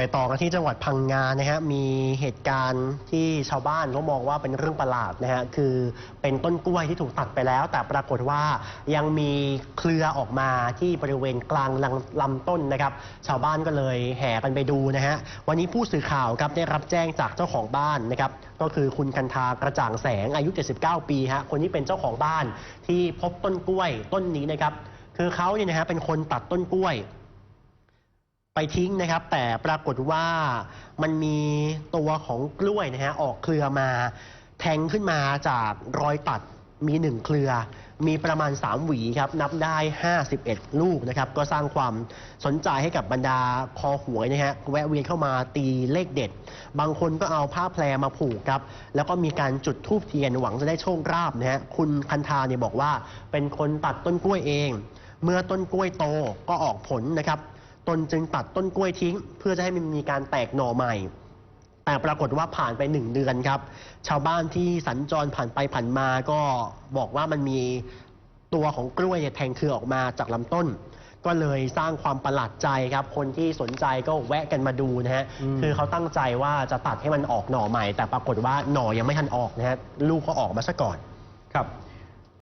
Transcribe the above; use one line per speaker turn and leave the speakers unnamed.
ไปต่อกันที่จังหวัดพังงานะฮะมีเหตุการณ์ที่ชาวบ้านเขามองว่าเป็นเรื่องประหลาดนะฮะคือเป็นต้นกล้วยที่ถูกตัดไปแล้ว แต่ปรากฏว่ายังมีเครือออกมาที่บริเวณกลางลำลำต้นนะครับ ชาวบ้านก็เลยแห่กันไปดูนะฮะวันนี้ผู้สื่อข่าวครับได้รับแจ้งจากเจ้าของบ้านนะครับก็คือคุณคันธากระจ่างแสงอายุ 79 ปีฮะคนนี้เป็นเจ้าของบ้านที่พบต้นกล้วยต้นนี้นะครับคือเขาเนี่ยนะฮะเป็นคนตัดต้นกล้วย ไปทิ้งนะครับ แต่ปรากฏว่ามันมีตัวของกล้วยนะฮะออกเครือมา แทงขึ้นมาจากรอยตัดมีหนึ่งเครือ มีประมาณ 3 หวีครับ นับได้ 51 ลูกนะครับ ก็สร้างความสนใจให้กับบรรดาคอหวยนะฮะ แวะเวียนเข้ามาตีเลขเด็ด บางคนก็เอาผ้าแพรมาผูกครับ แล้วก็มีการจุดธูปเทียนหวังจะได้โชคลาภนะฮะ คุณคันธาเนี่ยบอกว่าเป็นคนตัดต้นกล้วยเอง เมื่อต้นกล้วยโตก็ออกผลนะครับ ตนจึงตัดต้นกล้วยทิ้ง เพื่อจะให้มันมีการแตกหน่อใหม่ แต่ปรากฏว่าผ่านไปหนึ่งเดือนครับ ชาวบ้านที่สัญจรผ่านไปผ่านมาก็บอกว่ามันมีตัวของกล้วยเนี่ยแทงเครือออกมาจากลำต้น ก็เลยสร้างความประหลาดใจครับ คนที่สนใจก็แวะกันมาดูนะฮะ
อืม
คือเขาตั้งใจว่าจะตัดให้มันออกหน่อใหม่ แต่ปรากฏว่าหน่อยังไม่ทันออกนะฮะลูกก็ออกมาซะก่อน
ครับ